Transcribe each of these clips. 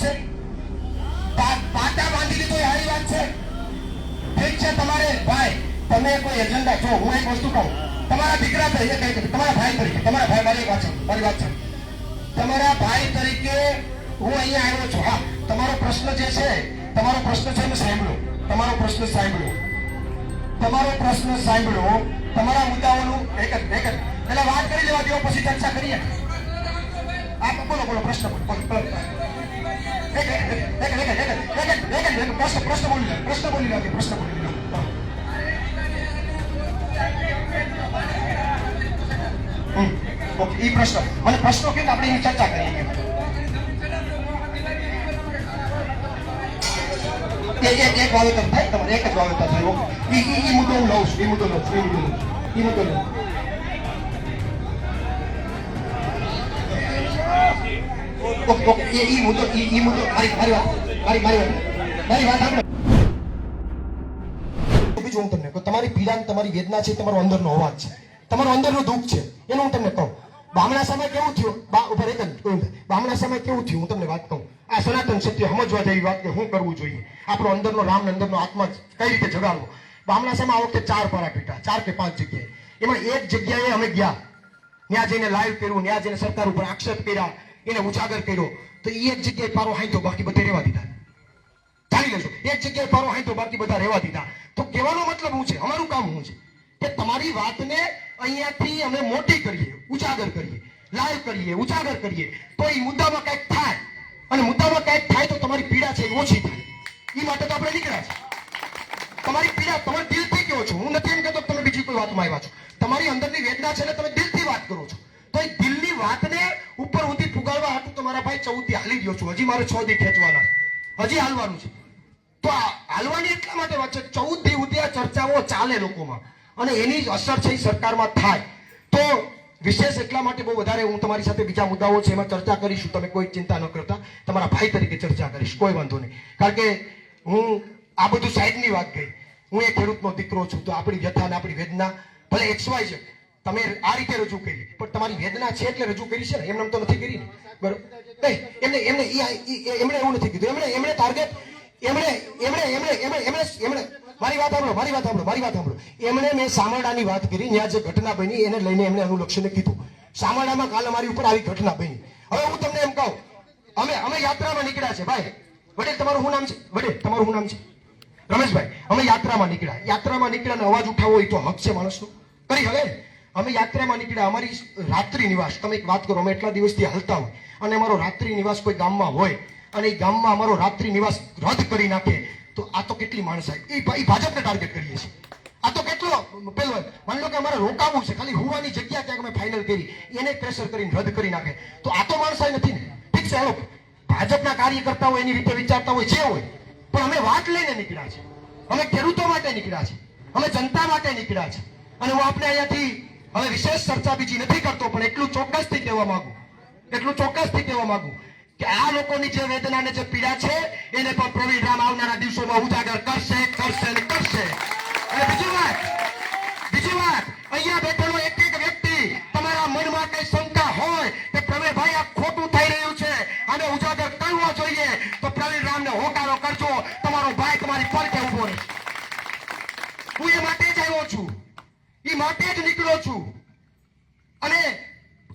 વાત છે પાટા બાંધી લીધો સારી વાત છે? ઠીક છે તમારે, ભાઈ, તમે કોઈ એજન્ડા છો હું એક વસ્તુ કહું, તમારા દીકરા તરીકે કહી તમારા ભાઈ તરીકે, તમારા ભાઈ, મારી વાત છે, મારી વાત છે. તમારા ભાઈ તરીકે હું અહીંયા આવ્યો છું, હા, તમારો પ્રશ્ન જે છે, તમારો પ્રશ્ન છે મેં સાંભળ્યો તમારો પ્રશ્ન સાંભળ્યો તમારો પ્રશ્ન સાંભળ્યો તમારા મુદ્દાઓનું એક જ એક જ એટલે વાત કરી લેવા દેવો પછી ચર્ચા કરીએ. આપ બોલો બોલો, પ્રશ્ન બોલો બોલો. પ્રશ્ન ઓકે એ પ્રશ્ન મને પ્રશ્નો કેમ આપણે એની ચર્ચા કરીએ એક એક વાવેતર થાય તમારે એક જ વાવેતર થાય એ મુદ્દો હું લઉં છું એ મુદ્દો લઉં એ મુદ્દો લઉં એ મુદ્દો લઉં બીજું હું તમને તમારી પીડા તમારી વેદના છે તમારો તમારો અંદરનો અવાજ છે તમારો અંદરનો દુઃખ છે એનું હું તમને કહું બામણા સમય કેવું થયું? બામણા સમય કેવું થયું? હું તમને વાત કહું આ સનાતન સત્ય સમજવા જેવી વાત કે શું કરવું જોઈએ આપણો અંદરનો રામ ને અંદરનો આત્મા કઈ રીતે જગાડવો બામણા સમય આ વખતે ચાર પારા પીટા ચાર કે પાંચ જગ્યાએ એમાં એક જગ્યાએ અમે ગયા. ત્યાં જઈને લાઈવ કર્યું, ત્યાં જઈને સરકાર ઉપર આક્ષેપ કર્યા. એને ઉજાગર કર્યો. તો એ એક જગ્યાએ પારો હાંધો બાકી બધે રહેવા દીધા. જાણી લેજો, એક જગ્યાએ પારો હાંધો બાકી બધા રહેવા દીધા. તો કહેવાનો મતલબ હું છે? અમારું કામ શું છે? કે તમારી વાતને અહીંયાથી અમે મોટી કરીએ, ઉજાગર કરીએ, લાઈવ કરીએ, ઉજાગર કરીએ. તો એ મુદ્દામાં કંઈક થાય. અને મુદ્દામાં કંઈક થાય તો તમારી પીડા છે એ ઓછી થાય. એ માટે તો આપણે નીકળ્યા છે તમારી પીડા તમે દિલથી કહો છો. હું નથી એમ કહેતો તમે બીજી કોઈ વાતમાં આવ્યા છો. તમારી અંદરની વેદના છે ને તમે દિલથી વાત કરો છો. ચૌદથી હાલી ગયો છું. હજી મારે છ દી ખેંચવાના હજી હાલવાનું છે. તો હાલવાની એટલા માટે વાત છે ચૌદ દી સુધી આ ચર્ચાઓ ચાલે લોકોમાં. અને એની અસર છે એ સરકારમાં થાય. તો વિશેષ એટલા માટે બહુ વધારે હું તમારી સાથે બીજા મુદ્દાઓ છે એમાં ચર્ચા કરીશું. તમે કોઈ ચિંતા ન કરતા. તમારા ભાઈ તરીકે ચર્ચા કરીશ. કોઈ વાંધો નહીં. કારણ કે હું આ બધું સાઈડની વાત ગઈ હું એ ખેડૂતનો દીકરો છું. તો આપણી વ્યથા ને આપણી વેદના, ભલે એક્સવાય છે તમે આ રીતે રજૂ કરી. પણ તમારી વેદના છે એટલે રજૂ કરી છે ને, એમને તો નથી કરી ને. બરોબર. એમને એમને એમણે એવું નથી કીધું. એમણે એમણે ટાર્ગેટ એમણે એમણે એમણે એમણે એમણે એમણે, મારી વાત સાંભળો, મારી વાત સાંભળો, મારી વાત સાંભળો. એમણે મેં સામરડાની વાત કરી, ત્યાં જે ઘટના બની, એને લઈને એમણે અનુલક્ષીને કીધું. સામરડામાં કાલ અમારી ઉપર આવી ઘટના બની. હવે હું તમને એમ કહું, અમે અમે યાત્રામાં નીકળ્યા છે, ભાઈ. વડે તમારું શું નામ છે? વડે તમારું શું નામ છે? રમેશભાઈ, અમે યાત્રામાં નીકળ્યા. યાત્રામાં નીકળ્યા અને અવાજ ઉઠાવો એ તો હક છે માણસનો. કરી હવે? અમે યાત્રામાં નીકળ્યા. અમારી રાત્રિ નિવાસ. તમે એક વાત કરો, અમે એટલા દિવસથી હાલતા હોય અને અમારો રાત્રિ નિવાસ કોઈ ગામમાં હોય અને એ ગામમાં અમારો રાત્રિ નિવાસ રદ કરી નાખે, તો આ તો કેટલી માણસ એ ભાજપને ટાર્ગેટ કરીએ છીએ. આ તો કેટલો પેલો માની લો કે અમારે રોકાવું છે. ખાલી હોવાની જગ્યા ક્યાંક અમે ફાઇનલ કરી, એને પ્રેશર કરીને રદ કરી નાખે. તો આ તો માણસાઈ નથી ને? ઠીક છે, હેલો. ભાજપના કાર્યકર્તાઓ એની રીતે વિચારતા હોય, જે હોય. પણ અમે વાત લઈને નીકળ્યા છે અમે ખેડૂતો માટે નીકળ્યા છે અમે જનતા માટે નીકળ્યા છે અને હું આપણે અહીંયાથી હવે વિશેષ ચર્ચા બીજી નથી કરતો, પણ એટલું ચોક્કસથી કહેવા માંગુ. એટલું ચોક્કસથી કહેવા માંગુ કે આ લોકોની જે વેદના અને જે પીડા છે, એને પણ પ્રવીણ રામ આવનારા દિવસોમાં ઉજાગર કરશે કરશે અને કરશે. અને બીજી વાત બીજી વાત, અહીંયા બેઠેલો એક એક વ્યક્તિ તમારા મનમાં કઈ શંકા હોય કે પ્રવીણભાઈ આ ખોટું થઈ રહ્યું છે, આને ઉજાગર કરવો જોઈએ, તો પ્રવીણ રામને હોકારો કરજો, તમારો ભાઈ તમારી પડખે ઊભો રહેશે. હું એ માટે જ આવ્યો છું. એ માટે જ નીકળ્યો છું. અને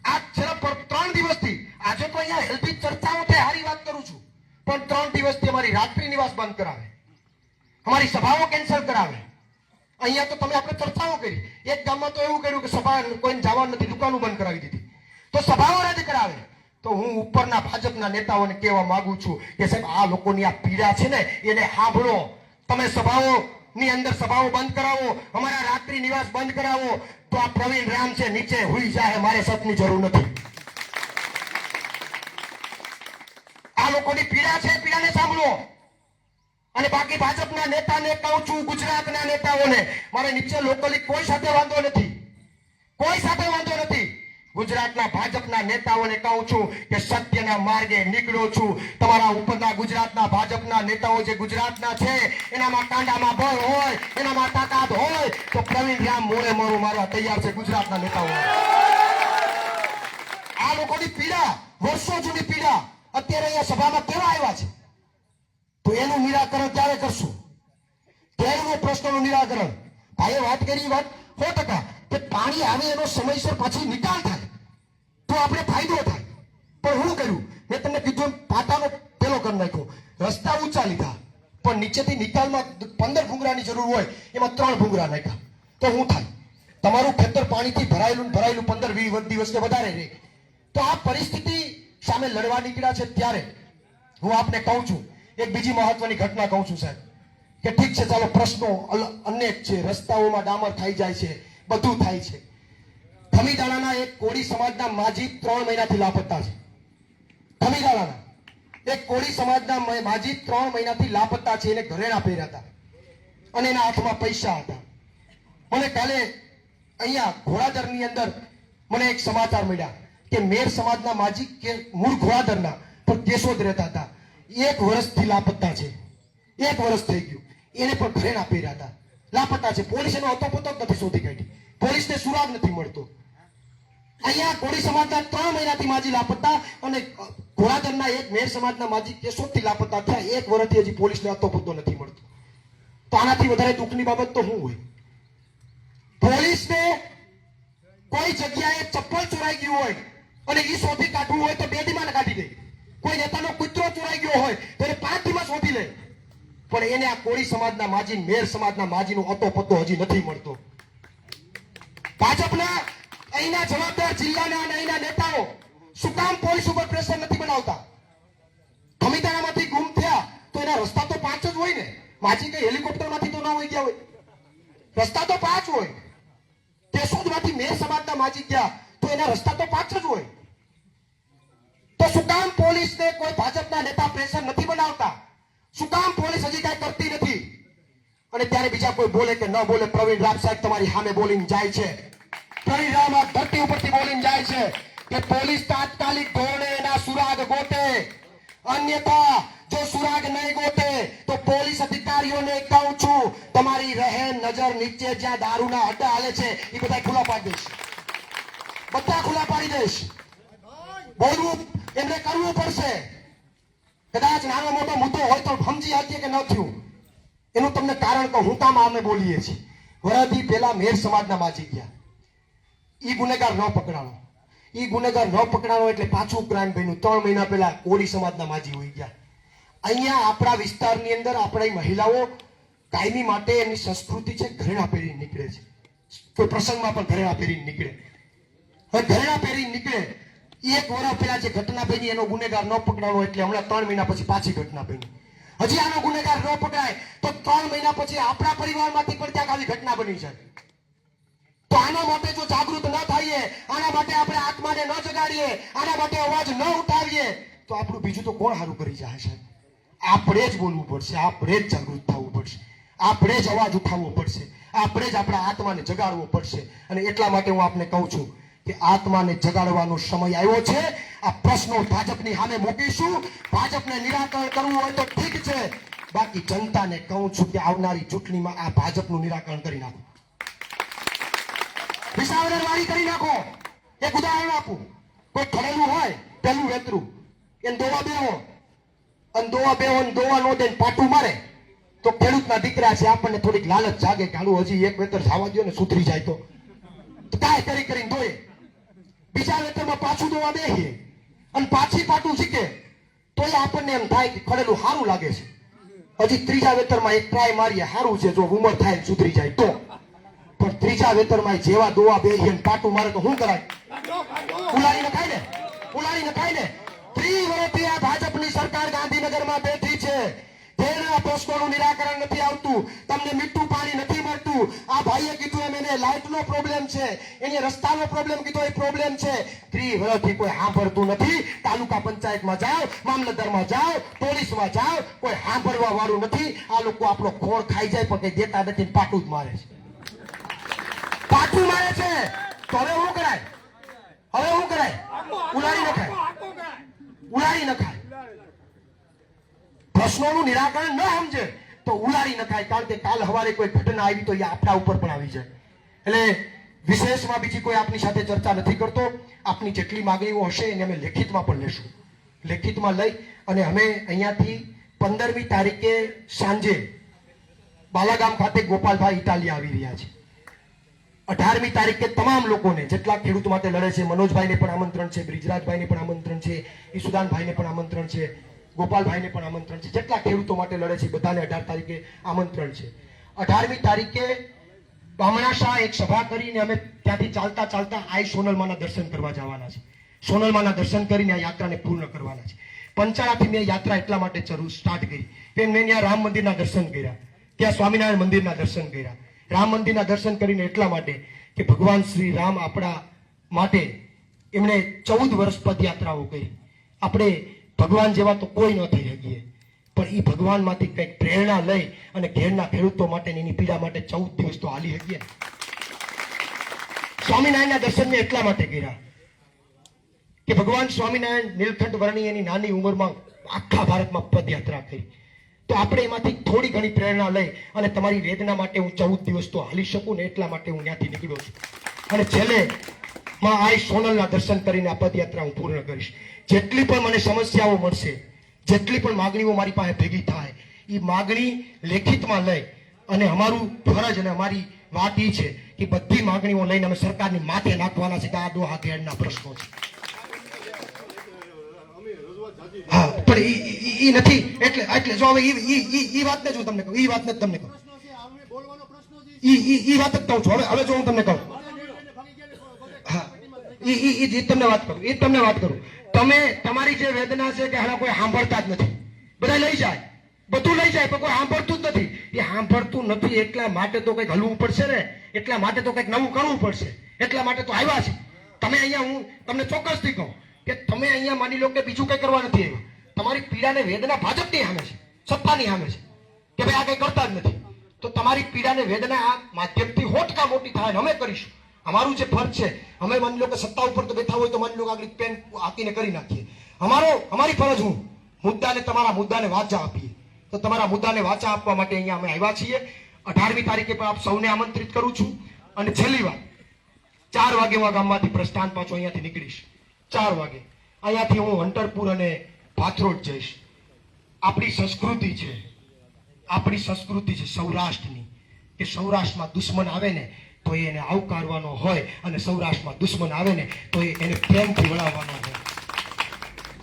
આ છેલ્લા ત્રણ દિવસથી આજે તો અહીંયા હેલ્ધી ચર્ચાઓ થાય, હારી વાત કરું છું. પણ ત્રણ દિવસથી અમારી રાત્રિ નિવાસ બંધ કરાવે. અમારી સભાઓ કેન્સલ કરાવે. અહીંયા તો તમે આપણે ચર્ચાઓ કરી. એક ગામમાં તો એવું કર્યું કે સભા કોઈને જવાનું નથી, દુકાનો બંધ કરાવી દીધી. તો સભાઓ રદ કરાવે. તો હું ઉપરના ભાજપના નેતાઓને કહેવા માંગુ છું કે સાહેબ, આ લોકોની આ પીડા છે ને, એને સાંભળો. તમે સભાઓ ની અંદર સભાઓ બંધ કરાવો, અમારા રાત્રિ નિવાસ બંધ કરાવો, તો આ પ્રવીણ રામ છે, નીચે હુઈ જાય મારે સતની જરૂર નથી. આ લોકોની પીડા છે, પીડાને સાંભળો. અને બાકી ભાજપના નેતાને કહું છું, ગુજરાતના નેતાઓને, મારે નીચે લોકલી કોઈ સાથે વાંધો નથી. કોઈ સાથે વાંધો ગુજરાતના ભાજપના નેતાઓને કહું છું કે સત્યના માર્ગે નીકળ્યો છું. તમારા ઉપરના ગુજરાતના ભાજપના નેતાઓ જે ગુજરાતના છે, એનામાં કાંડામાં બળ હોય, એનામાં તાકાત હોય, તો પ્રવીણ રામ મોરે મોરું મારવા તૈયાર છે ગુજરાતના નેતાઓ. આ લોકોની પીડા, વર્ષો જૂની પીડા, અત્યારે અહીંયા સભામાં કેવા આવ્યા છે? તો એનું નિરાકરણ ક્યારે કરશું? કેળનો પ્રશ્નનું નિરાકરણ. ભાઈએ વાત કરી, વાત સો ટકા કે પાણી આવે એનો સમયસર પછી નિકાલ થાય. તો આપણે ફાયદો થાય. પણ હું કર્યું? મેં તમને કીધું પાટાનો પેલો કરી નાખ્યો. રસ્તા ઊંચા લીધા. પણ નીચેથી નિકાલમાં પંદર ભૂંગરાની જરૂર હોય, એમાં ત્રણ ભૂંગરા નાખ્યા. તો હું થાય? તમારું ખેતર પાણીથી ભરાયેલું ભરાયેલું પંદર વીસ દિવસ કે વધારે રહે. તો આ પરિસ્થિતિ સામે લડવા નીકળ્યા છે ત્યારે. હું આપને કહું છું, એક બીજી મહત્વની ઘટના કહું છું સાહેબ. કે ઠીક છે, ચાલો પ્રશ્નો અનેક છે. રસ્તાઓમાં ડામર થઈ જાય છે, બધું થાય છે. ખમીદાણાના એક કોળી સમાજના માજી ત્રણ મહિનાથી લાપતા છે. ખમીદાણાના એક કોળી સમાજના માજી ત્રણ મહિનાથી લાપતા છે, એને ઘરેણા પહેર્યા હતા. અને એના હાથમાં પૈસા હતા. મને કાલે અહીંયા ઘોડાદરની અંદર મને એક સમાચાર મળ્યા કે મેર સમાજના માજી કે મૂળ ઘોડાદરના પણ કેશોદ રહેતા હતા. એક વર્ષથી લાપતા છે. એક વર્ષ થઈ ગયું. એને પણ ઘરેણા પહેર્યા હતા. લાપતા છે. પોલીસ એનો હતો પોતો નથી શોધી કાઢી. પોલીસને સુરાગ નથી મળતો. અહીંયા કોળી સમાજના ત્રણ મહિનાથી માજી લાપતા અને ઘોડાદરના એક મેર સમાજના માજી કેશોદથી લાપતા થયા. એક વર્ષથી હજી પોલીસને અતો પત્તો નથી મળતો. તો આનાથી વધારે દુઃખની બાબત તો શું હોય? પોલીસને કોઈ જગ્યાએ ચપ્પલ ચોરાઈ ગયું હોય અને એ શોધી કાઢવું હોય તો બે દીમાં કાઢી દે. કોઈ નેતાનો કૂતરો ચોરાઈ ગયો હોય તો એને પાંચ દીમાં શોધી લે. પણ એને આ કોળી સમાજના માજી, મેર સમાજના માજીનો અતો પત્તો હજી નથી મળતો. ભાજપના અહીંના જવાબદાર જિલ્લાના અને અહીંના નેતાઓ શું કામ પોલીસ ઉપર પ્રેશર નથી બનાવતા? ખમીદાણામાંથી ગુમ થયા તો એના રસ્તા તો પાંચ જ હોય ને. માજી કઈ હેલિકોપ્ટરમાંથી તો ના હોય ગયા હોય. રસ્તા તો પાંચ હોય. કેશોદમાંથી મેર સમાજના માજી ગયા તો એના રસ્તા તો પાંચ જ હોય. તો શું કામ પોલીસને કોઈ ભાજપના નેતા પ્રેશર નથી બનાવતા? શું પોલીસ હજી કાંઈ કરતી નથી? અને ત્યારે બીજા કોઈ બોલે કે ન બોલે, પ્રવીણ રામ સાહેબ તમારી સામે બોલીને જાય છે. પ્રવીણ રામ ધરતી ઉપરથી બોલીને જાય છે કે પોલીસ તાત્કાલિક ધોરણે એના સુરાગ ગોતે. અન્યથા, જો સુરાગ નહીં ગોતે, તો પોલીસ અધિકારીઓને કહું છું, તમારી રહે નજર નીચે જ્યાં દારૂના અડ્ડા હાલે છે, એ બધા ખુલ્લા પાડી દઈશ. બધા ખુલ્લા પાડી દઈશ. બોલવું, એમને કરવું પડશે. કદાચ નાનો મોટો મુદ્દો હોય તો સમજી શકીએ કે ન થયું. એનું તમને કારણ કહું, હું કામ અમે બોલીએ છીએ. વરાથી પેલા મેર સમાજના માજી ગયા. ઈ ગુનેગાર ન પકડાણો. ઈ ગુનેગાર ન પકડાણો એટલે પાછું ક્રાઇમ બન્યું ત્રણ મહિના પહેલા કોળી સમાજના માજી હોઈ ગયા. અહીંયા આપણા વિસ્તારની અંદર આપણી મહિલાઓ કાયમી માટે એમની સંસ્કૃતિ છે, ઘરેણા પહેરીને નીકળે છે. કોઈ પ્રસંગમાં પણ ઘરેણા પહેરીને નીકળે. હવે ઘરેણા પહેરીને નીકળે એક વર્ષ પહેલા જે ઘટના બની એનો ગુનેગાર ન પકડાણો એટલે હમણાં ત્રણ મહિના પછી પાછી ઘટના બની. હજી આનો ગુનેગાર ન પકડાય તો ત્રણ મહિના પછી આપણા પરિવારમાંથી પણ ત્યાં આવી ઘટના બની છે. તો આના માટે જો જાગૃત ન થઈએ, આના માટે આપણે આત્માને ન જગાડીએ, આના માટે અવાજ ન ઉઠાવીએ, તો આપણું બીજું તો કોણ સારું કરી જાય છે આપણે જ બોલવું પડશે, આપણે જ જાગૃત થવું પડશે, આપણે જ અવાજ ઉઠાવવો પડશે, આપણે જ આપણા આત્માને જગાડવો પડશે. અને એટલા માટે હું આપને કહું છું કે આત્માને જગાડવાનો સમય આવ્યો છે. આ પ્રશ્નો ભાજપની સામે મૂકીશું. ભાજપને નિરાકરણ કરવું હોય તો ઠીક છે. બાકી જનતાને કહું છું કે આવનારી ચૂંટણીમાં આ ભાજપનું નિરાકરણ કરી નાખો. વિસાવદર વાળી કરી નાખો. એક ઉદાહરણ આપું. કોઈ ખડેલું હોય પેલું વેતરું. એને દોવા બેહો. અને દોવા બેહો ને દોવા નો દે પાટું મારે. તો ખેડૂતના દીકરા છે, આપણને થોડીક લાલચ જાગે કે હાલું, હજી એક વેતર જવા દો ને સુધરી જાય તો. કાંઈ કરી કરીને દોય બીજા વેતરમાં પાછું દોવા બેહીએ. અને પાછી પાટું શીખે. તો એ આપણને એમ થાય કે ખડેલું સારું લાગે છે. હજી ત્રીજા વેતરમાં એક ટ્રાય મારીએ સારું છે, જો ઉંમર થાય સુધરી જાય તો. પણ ત્રીજા વેતરમાં જેવા દોવા બેહીએ ને પાટું મારે તો શું કરાય? ઉલાડીને ને ઉલાડીને ખાય ને ત્રીસ વર્ષથી આ ભાજપની સરકાર ગાંધીનગરમાં બેઠી નિરાકરણ નથી આવતું, તમને મીઠું પાણી નથી મળતું. આ ભાઈએ કીધું એમ એને લાઇટનો પ્રોબ્લેમ છે, એને રસ્તાનો પ્રોબ્લેમ કીધો, એ પ્રોબ્લેમ છે. ત્રીસ વર્ષથી કોઈ સાંભળતું નથી. તાલુકા પંચાયતમાં જાઓ, મામલતદારમાં જાઓ, પોલીસમાં જાઓ, કોઈ સાંભળવા વાળું નથી. આ લોકો આપણો ખોળ ખાઈ જાય પણ કઈ દેતા નથી પાટું જ મારે છે. પાટું છે. તો હવે શું કરાય? હવે શું કરાય? ઉડાડી નખાય. ઉડાડી નખાય. પ્રશ્નોનું નિરાકરણ ન સમજે તો ઉડાડી નખાય કારણ કે કાલ હવારે કોઈ ઘટના આવી તો એ આપણા ઉપર પણ આવી જાય. એટલે વિશેષમાં બીજી કોઈ આપની સાથે ચર્ચા નથી કરતો. આપની જેટલી માગણીઓ હશે એને અમે લેખિતમાં પણ લેશું. લેખિતમાં લઈ અને અમે અહીંયાથી પંદરમી તારીખે સાંજે બાલાગામ ખાતે ગોપાલભાઈ ઇટાલિયા આવી રહ્યા છે. અઢારમી તારીખે તમામ લોકોને, જેટલા ખેડૂત માટે લડે છે, મનોજભાઈને પણ આમંત્રણ છે, બ્રિજરાજભાઈને પણ આમંત્રણ છે ઈસુદાનભાઈને પણ આમંત્રણ છે, ગોપાલભાઈને પણ આમંત્રણ છે, જેટલા ખેડૂતો માટે લડે છે, બધાને અઢાર તારીખે આમંત્રણ છે. અઢારમી તારીખે બામણાશાહ એક સભા કરીને અમે ત્યાંથી ચાલતા ચાલતા આઈ સોનલમાના દર્શન કરવા જવાના છે. સોનલમાના દર્શન કરીને આ યાત્રાને પૂર્ણ કરવાના છે. પંચાળાથી મેં યાત્રા એટલા માટે શરૂ સ્ટાર્ટ કરી. કે મેં ત્યાં રામ મંદિરના દર્શન કર્યા. ત્યાં સ્વામિનારાયણ મંદિરના દર્શન કર્યા. રામ મંદિરના દર્શન કરીને એટલા માટે કે ભગવાન શ્રી રામ આપણા માટે એમણે ચૌદ વર્ષ પદયાત્રાઓ કરી. આપણે ભગવાન જેવા તો કોઈ ન થઈ શકીએ. પણ એ ભગવાનમાંથી કંઈક પ્રેરણા લઈ અને ઘેરના ખેડૂતો માટે એની પીડા માટે ચૌદ દિવસ તો હાલી શકીએ. સ્વામિનારાયણના દર્શન મેં એટલા માટે કર્યા કે ભગવાન સ્વામિનારાયણ નીલકંઠ વર્ણી એની નાની ઉંમરમાં આખા ભારતમાં પદયાત્રા કરી. તો આપણે એમાંથી થોડી ઘણી પ્રેરણા લઈ અને તમારી વેદના માટે હું ચૌદ દિવસ તો હાલી શકું ને એટલા માટે હું ત્યાંથી નીકળ્યો છું. અને છેલ્લે માં આઈ સોનલના દર્શન કરીને આ પદયાત્રા હું પૂર્ણ કરીશ. જેટલી પણ મને સમસ્યાઓ મળશે, જેટલી પણ માગણીઓ મારી પાસે ભેગી થાય એ માગણી લેખિતમાં લઈ અને અમારું ફરજ અને અમારી વાત એ છે કે બધી માગણીઓ લઈને અમે સરકારની માથે નાખવાના છે આ દો ઘેડના પ્રશ્નો છે. હા, પણ ઈ- નથી. એટલે એટલે જો હવે ઈ- ઈ ઈ વાત ને જો તમને કહું, ઈ વાત ને તમને કહું. ઈ ઈ ઈ વાત જ કહું છું. હવે હવે જો હું તમને કહું. હા, ઈ ઈ ઈ તમને વાત કરું, ઈ તમને વાત કરું. તમે તમારી જે વેદના છે કે હાલા કોઈ સાંભળતા જ નથી. બધા લઈ જાય. બધું લઈ જાય, પણ કોઈ સાંભળતું જ નથી. એ સાંભળતું નથી એટલા માટે તો કંઈક હલવું પડશે ને. એટલા માટે તો કંઈક નવું કરવું પડશે. એટલા માટે તો આવ્યા છે. તમે અહીંયા હું તમને ચોક્કસથી કહું કે તમે અહીંયા માની લો કે બીજું કંઈ કરવા નથી તમારી પીડાને વેદના ભાજપની સામે છે, સત્તાની સામે છે, કે ભાઈ આ કંઈ કરતા જ નથી. તો તમારી પીડાને વેદના આ માધ્યમથી હોટકા મોટી થાય અમે કરીશું. અમારું જે ફરજ છે, અમે માની લો કે સત્તા ઉપર તો બેઠા હોય તો માની લો આગળ પેન આપીને કરી નાખીએ. અમારો, અમારી ફરજ હું, મુદ્દાને તમારા મુદ્દાને વાચા આપીએ. તો તમારા મુદ્દાને વાચા આપવા માટે અહીંયા અમે આવ્યા છીએ. અઢારમી તારીખે પણ આપ સૌને આમંત્રિત કરું છું. અને છેલ્લી વાત, ચાર વાગે હું આ ગામમાંથી પ્રસ્થાન પાછો અહીંયાથી નીકળીશ. ચાર વાગે. અહીંયાથી હું હંટરપુર અને ભાથરોડ જઈશ. આપણી સંસ્કૃતિ છે, આપણી સંસ્કૃતિ છે સૌરાષ્ટ્રની. કે સૌરાષ્ટ્રમાં દુશ્મન આવે ને, તો એને આવકારવાનો હોય અને સૌરાષ્ટ્રમાં દુશ્મન આવે ને, તો એને પ્રેમથી વળાવવાનો હોય.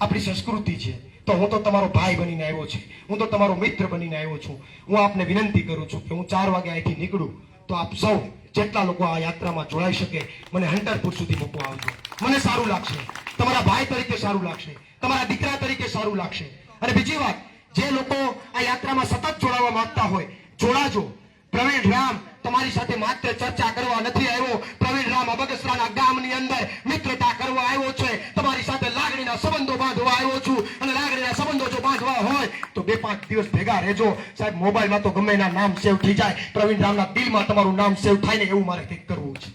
આપણી સંસ્કૃતિ છે. તો હું તો તમારો ભાઈ બનીને આવ્યો છું. હું તો તમારો મિત્ર બનીને આવ્યો છું. હું આપને વિનંતી કરું છું કે હું ચાર વાગે અહીંથી નીકળું, તો આપ સૌ જેટલા લોકો આ યાત્રામાં જોડાઈ શકે, મને હંટરપુર સુધી મૂકવા આવજો. મને સારું લાગશે. તમારા ભાઈ તરીકે સારું લાગશે. તમારા દીકરા તરીકે સારું લાગશે. અને બીજી વાત, જે લોકો આ યાત્રામાં સતત જોડાવા માંગતા હોય, જોડાજો. પ્રવીણ રામ તમારી સાથે માત્ર ચર્ચા કરવા નથી આવ્યો. પ્રવીણ રામ અબગસરાના ગામની અંદર મિત્રતા કરવા આવ્યો છે. તમારી સાથે લાગણીના સંબંધો બાંધવા આવ્યો છું. અને લાગણીના સંબંધો જો બાંધવા હોય, તો બે પાંચ દિવસ ભેગા રહેજો. સાહેબ, મોબાઈલમાં તો ગમે એના નામ સેવ થઈ જાય. પ્રવીણ રામના દિલમાં તમારું નામ સેવ થાય ને એવું મારે કંઈક કરવું છે.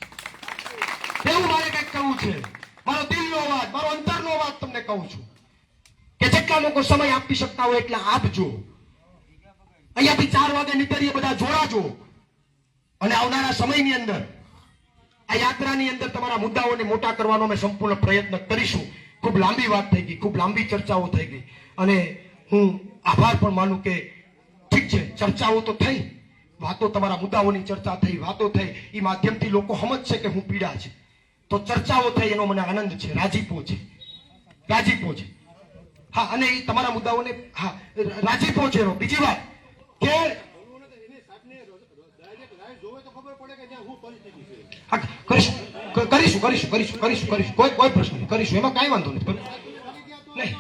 એવું મારે કંઈક કરવું છે. મારો દિલનો અવાજ, મારો અંતરનો અવાજ તમને કહું છું. કે જેટલા લોકો સમય આપી શકતા હોય એટલા આપજો. અહીંયાથી ચાર વાગે નીકળીએ બધા જોડાજો અને આવનારા સમયની અંદર, આ યાત્રાની અંદર તમારા મુદ્દાઓને મોટા કરવાનો અમે સંપૂર્ણ પ્રયત્ન કરીશું. ખૂબ લાંબી વાત થઈ ગઈ, ખૂબ લાંબી ચર્ચાઓ થઈ ગઈ. અને હું આભાર પણ માનું કે ઠીક છે, ચર્ચાઓ તો થઈ. વાતો તમારા મુદ્દાઓની ચર્ચા થઈ, વાતો થઈ. એ માધ્યમથી લોકો સમજશે કે હું પીડા છે. તો ચર્ચાઓ થઈ, એનો મને આનંદ છે, રાજીપો છે. રાજીપો છે. હા, અને એ તમારા મુદ્દાઓને, હા રાજીપો છે એનો. બીજી વાત. કે, કરીશું કરીશું કરીશું કરીશું કરીશું. કોઈ કોઈ પ્રશ્ન નહીં. કરીશું. એમાં કાંઈ વાંધો નથી નહીં.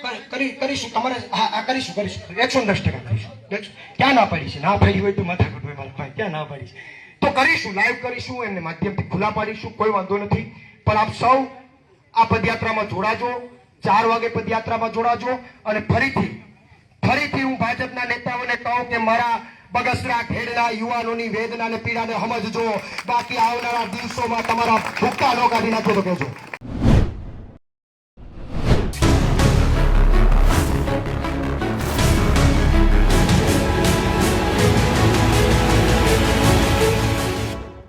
કરી- કરી, કરીશું. તમારે હા કરીશું કરીશું. એકસો દસ ટકા કરીશું. ક્યાં ના પાડી છે? ના પાડી હોય તો માથા કટવાય મારા ભાઈ. ક્યાં ના પાડી છે? તો કરીશું લાઈવ કરીશું, એમને માધ્યમથી ખુલ્લા પાડીશું. કોઈ વાંધો નથી. પણ આપ સૌ આ પદયાત્રામાં જોડાજો. ચાર વાગે પદયાત્રામાં જોડાજો. અને ફરીથી ફરીથી હું ભાજપના નેતાઓને કહું કે મારા બગસરા ખેડના યુવાનોની વેદના અને પીડાને સમજજો. બાકી આવનારા દિવસોમાં તમારા ભૂક્કા કાઢી નાખો તો કહેજો.